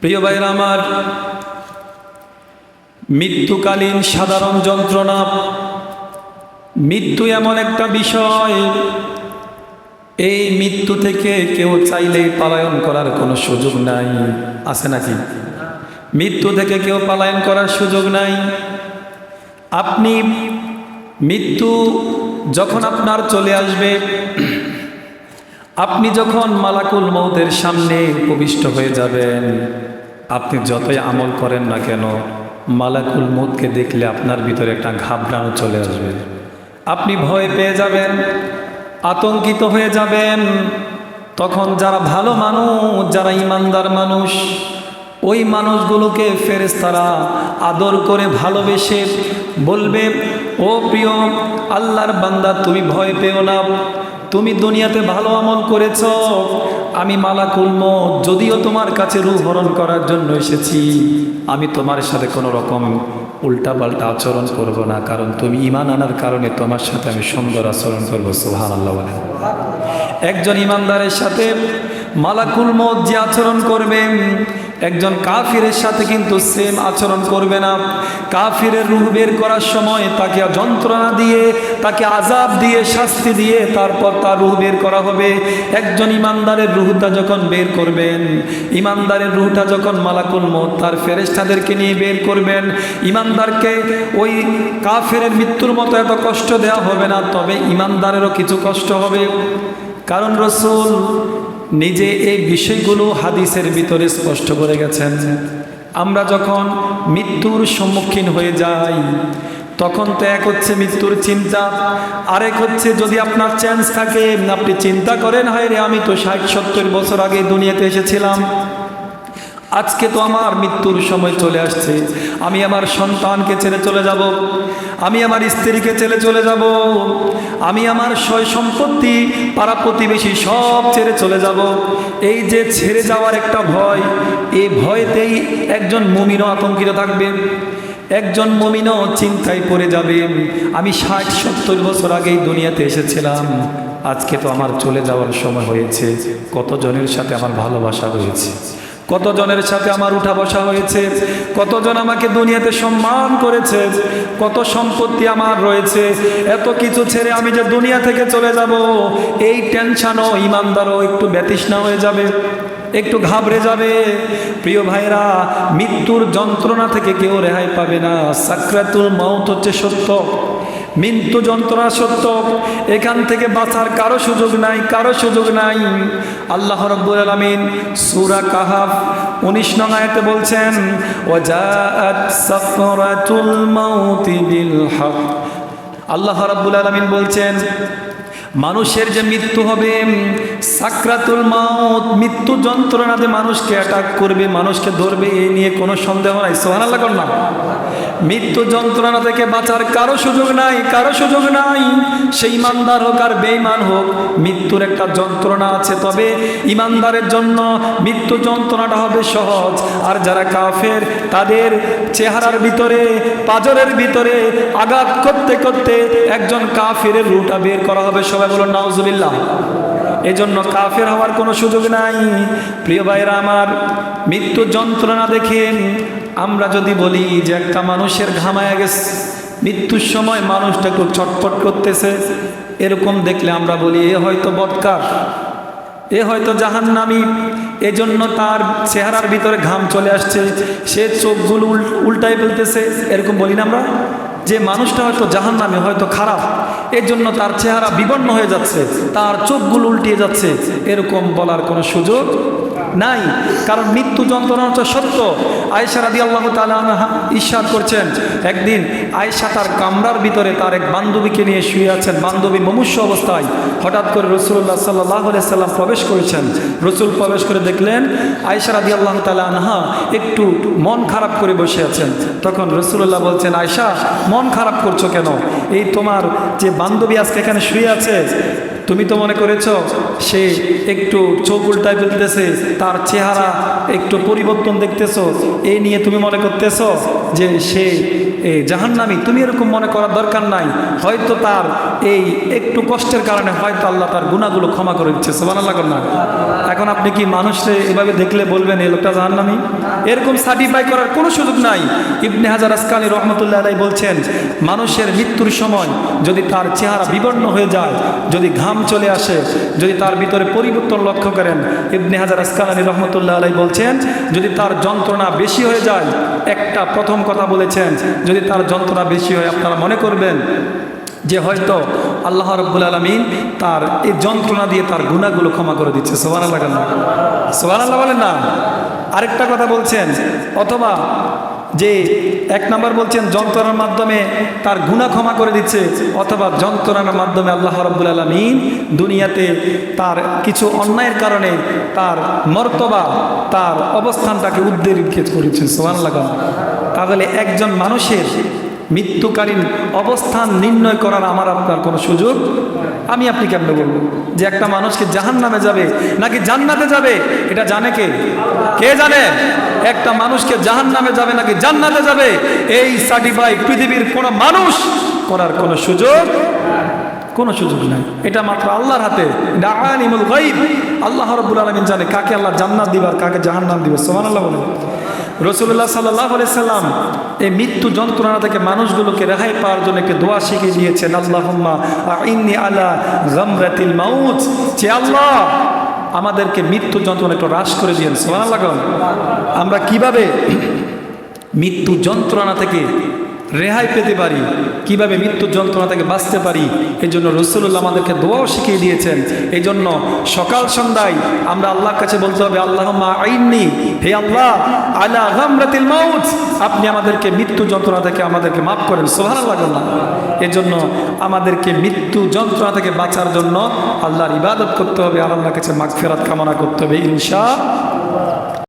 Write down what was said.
প্রিয় ভাইরা আমার, মৃত্যুকালীন সাধারণ যন্ত্রণা, মৃত্যু এমন একটা বিষয়, এই মৃত্যু থেকে কেউ চাইলে পালায়ন করার কোনো সুযোগ নাই, আছে নাকি? মৃত্যু থেকে কেউ পালায়ন করার সুযোগ নাই। আপনি মৃত্যু যখন আপনার চলে আসবে আপনি যখন মালাকুল মৌতের সামনে উপবিষ্ট হয়ে যাবেন, আপনি যতই আমল করেন না কেন, মালাকুল মৌতকে দেখলে আপনার ভিতরে একটা ঘাবড়ানো চলে আসবে। আপনি ভয় পেয়ে যাবেন, আতঙ্কিত হয়ে যাবেন। তখন যারা ভালো মানুষ, যারা ইমানদার মানুষ, ওই মানুষগুলোকে ফেরেস তারা আদর করে ভালোবেসে বলবে, ও প্রিয়, আল্লাহর বান্দা, তুমি ভয় পেও না। তুমি দুনিয়াতে ভালো আমল করেছ, আমি মালাকুল মত যদিও তোমার কাছে রূপ হরণ করার জন্য এসেছি, আমি তোমার সাথে কোনো রকম উল্টাপাল্টা আচরণ করব না, কারণ তুমি ইমান আনার কারণে তোমার সাথে আমি সুন্দর আচরণ করব সুহান আল্লাহ একজন ইমানদারের সাথে মালাকুল মত যে আচরণ করবে একজন কাফিরের সাথে কিন্তু সেম আচরণ করবে না। কাফিরের রুহ বের করার সময় তাকে যন্ত্রণা দিয়ে, তাকে আজাব দিয়ে, শাস্তি দিয়ে তারপর তার রুহ বের করা হবে। একজন ইমানদারের রুহটা যখন বের করবেন, ইমানদারের রুহটা যখন মালাকুল মত তার ফেরেস্তাদেরকে নিয়ে বের করবেন, ইমানদারকে ওই কাফেরের মৃত্যুর মতো এত কষ্ট দেওয়া হবে না, তবে ইমানদারেরও কিছু কষ্ট হবে। কারণ রসুল নিজে এই বিষয়গুলো হাদিসের ভিতরে স্পষ্ট করে গেছেন। আমরা যখন মৃত্যুর সম্মুখীন হয়ে যাই, তখন তো এক হচ্ছে মৃত্যুর চিন্তা, আরেক হচ্ছে যদি আপনার চান্স থাকে, আপনি চিন্তা করেন হয় রে আমি তো ষাট সত্তর বছর আগে দুনিয়াতে এসেছিলাম। আজকে তো আমার মৃত্যুর সময় চলে আসছে। আমি আমার সন্তানকে ছেড়ে চলে যাব। আমি আমার স্ত্রীকে ছেড়ে চলে যাব। আমি আমার সয় সম্পত্তি, পাড়া প্রতিবেশী সব ছেড়ে চলে যাব। এই যে ছেড়ে যাওয়ার একটা ভয় এই ভয়তেই একজন মমিনও আতঙ্কিত থাকবে। একজন মমিনও চিন্তায় পড়ে যাবে। আমি ষাট, সত্তর বছর আগেই দুনিয়াতে এসেছিলাম। আজকে তো আমার চলে যাওয়ার সময় হয়েছে। কতজনের সাথে আমার ভালোবাসা হয়েছে কতজনের সাথে আমার উঠা বসা হয়েছে? কতজন আমাকে দুনিয়াতে সম্মান করেছে? কত সম্পত্তি আমার রয়েছে? এত কিছু ছেড়ে আমি যে দুনিয়া থেকে চলে যাব, এই টেনশনও ইমানদারও একটু ব্যতিষ্ণা হয়ে যাবে, একটু ঘাবড়ে যাবে। প্রিয় ভাইরা মৃত্যুর যন্ত্রণা থেকে কেউ রেহাই পাবে না। সাকরাতুল মাউত হচ্ছে সত্য। মৃত্যু যন্ত্রণা সত্য এখান থেকে বাঁচার কারও সুযোগ নাই, কারও সুযোগ নাই। আল্লাহ রব্বুল আলমিন সুরা কাহাফ উনিশ নং আয়তে বলছেন আল্লাহ রব্বুল আলমিন বলছেন মানুষের যে মৃত্যু হবে সাকরাতুল মাউত, মৃত্যু যন্ত্রণাতে মানুষকে অ্যাটাক করবে, মানুষকে ধরবে এই নিয়ে কোনো সন্দেহ নাই। সোহানাল্লাহ কর না। মৃত্যু যন্ত্রণা থেকে বাঁচার কারও সুযোগ নাই, কারও সুযোগ নাই। সেই ইমানদার হোক আর বেঈমান হোক, মৃত্যুর একটা যন্ত্রণা আছে। তবে ইমানদারের জন্য মৃত্যু যন্ত্রণাটা হবে সহজ। আর যারা কাফের, তাদের চেহারার ভিতরে, পাজরের ভিতরে আঘাত করতে করতে একজন কাফেরের রুটা বের করা হবে সবাই বলুন, নাউজুবিল্লাহ। এজন্য কাফের হওয়ার কোনো সুযোগ নাই। প্রিয় ভাইরা আমার, মৃত্যু যন্ত্রণা দেখে আমরা যদি বলি যে একটা মানুষের ঘামায়া গেছে, মৃত্যুর সময় মানুষটা একটু ছটফট করতেছে, এরকম দেখলে আমরা বলি, এ হয়তো বৎকার এ হয়তো জাহান্নামি। এজন্য তার চেহারার ভিতরে ঘাম চলে আসছে, সে চোখগুলো উল- উল্টায় ফেলতেছে, এরকম বলি না আমরা। যে মানুষটা হয়তো জাহান্নামে, হয়তো খারাপ এর জন্য তার চেহারা বিবর্ণ হয়ে যাচ্ছে, তার চোখগুলো উল্টিয়ে যাচ্ছে, এরকম বলার কোনো সুযোগ নাই। কারণ মৃত্যু যন্ত্রণা হচ্ছে সত্য। আয়েশা রাদি আল্লাহ ঈশ্বর করছেন, একদিন আয়েশা তার কামরার ভিতরে তার এক বান্ধবীকে নিয়ে শুয়ে আছেন বান্ধবী মমুষ্য অবস্থায়। হঠাৎ করে রসুল্লাহ সাল্লাহ সাল্লাম প্রবেশ করেছেন। রসুল প্রবেশ করে দেখলেন আয়েশা রাদি আল্লাহ আনহা একটু মন খারাপ করে বসে আছেন। তখন রসুল্লাহ বলছেন, আয়েশা, মন খারাপ করছ কেন? এই তোমার যে বান্ধবী আজকে এখানে শুয়ে আছে? তুমি তো মনে করেছ, সে একটু চোখ উল্টায় ফেলতেছে, তার চেহারা একটু পরিবর্তন দেখতেছো এই নিয়ে তুমি মনে করতেছ যে সে জাহান্নামি, তুমি এরকম মনে করার দরকার নাই। হয়তো তার এই একটু কষ্টের কারণে হয়তো আল্লাহ তার গুণাগুলো ক্ষমা করে দিচ্ছে সোমান আল্লাহ না। এখন আপনি কি মানুষে এভাবে দেখলে বলবেন, এই লোকটা জাহান্নামি? এরকম সার্টিফাই করার কোনো সুযোগ নাই। ইবনে হাজার আসকানি রহমতুল্লাহ আলাই বলছেন, মানুষের মৃত্যুর সময় যদি তার চেহারা বিবর্ণ হয়ে যায়, যদি ঘাম চলে আসে। যদি তার ভিতরে পরিবর্তন লক্ষ্য করেন, ইবনে হাজার আসকালানি রহমতুল্লাহ আলাই বলছেন, যদি তার যন্ত্রণা বেশি হয়ে যায়, একটা প্রথম কথা বলেছেন, যদি তার যন্ত্রণা বেশি হয়, আপনারা মনে করবেন যে হয়তো আল্লাহ রব্বুল আলমিন তার এই যন্ত্রণা দিয়ে তার গুণাগুলো ক্ষমা করে দিচ্ছে। সোহান আল্লাহ সোহান আল্লাহ বলেন না। আরেকটা কথা বলছেন, অথবা যে এক নম্বর বলছেন, যন্ত্রণার মাধ্যমে তার গুণা ক্ষমা করে দিচ্ছে, অথবা যন্ত্রণার মাধ্যমে আল্লাহ রব্বুল আলমিন দুনিয়াতে তার কিছু অন্যায়ের কারণে তার মর্তবা, তার অবস্থানটাকে উদ্বেগ করেছেন। সোহান লাগান তাহলে একজন মানুষের মৃত্যুকালীন অবস্থান নির্ণয় করার আমার আপনার কোনো সুযোগ? আমি আপনি কেমনে বলব? যে একটা মানুষকে জাহান নামে যাবে নাকি জান্নাতে যাবে? এটা জানে কে? কে জানে? একটা মানুষকে জাহান নামে যাবে নাকি জান্নাতে যাবে? এই সার্টিফাই পৃথিবীর কোনো মানুষ করার কোনো সুযোগ? কোনো সুযোগ নাই। এটা মাত্র আল্লাহর হাতে। গাইব আল্লাহ রব্বুল আলমিন জানে কাকে আল্লাহ জান্নাত দিবার কাকে জাহান্নাম দিবে। সোমান আল্লাহ বলে রসুল্লাহ সাল্লাহ সাল্লাম এই মৃত্যু যন্ত্রণা থেকে মানুষগুলোকে রেহাই পাওয়ার জন্য একটি দোয়া শিখিয়ে দিয়েছেন, আল্লাহম্মা গমরাতিল মাউজ চে আল্লাহ, আমাদেরকে মৃত্যু যন্ত্রণা একটু হ্রাস করে সোমান আমরা কীভাবে মৃত্যু যন্ত্রণা থেকে রেহাই পেতে পারি, কীভাবে মৃত্যু যন্ত্রণা থেকে বাঁচতে পারি এই জন্য রসুল্লাহ আমাদেরকে দোয়াও শিখিয়ে দিয়েছেন। এই জন্য সকাল সন্ধ্যায় আমরা আল্লাহর কাছে বলতে হবে আল্লাহ আইননি, হে আল্লাহ আল্লাহ গামরাতিল মাউত। আপনি আমাদেরকে মৃত্যু যন্ত্রণা থেকে আমাদেরকে মাফ করেন সোহান না এই জন্য আমাদেরকে মৃত্যু যন্ত্রণা থেকে বাঁচার জন্য আল্লাহর ইবাদত করতে হবে, আর আল্লাহর কাছে মাগ ফেরাত কামনা করতে হবে ইনশা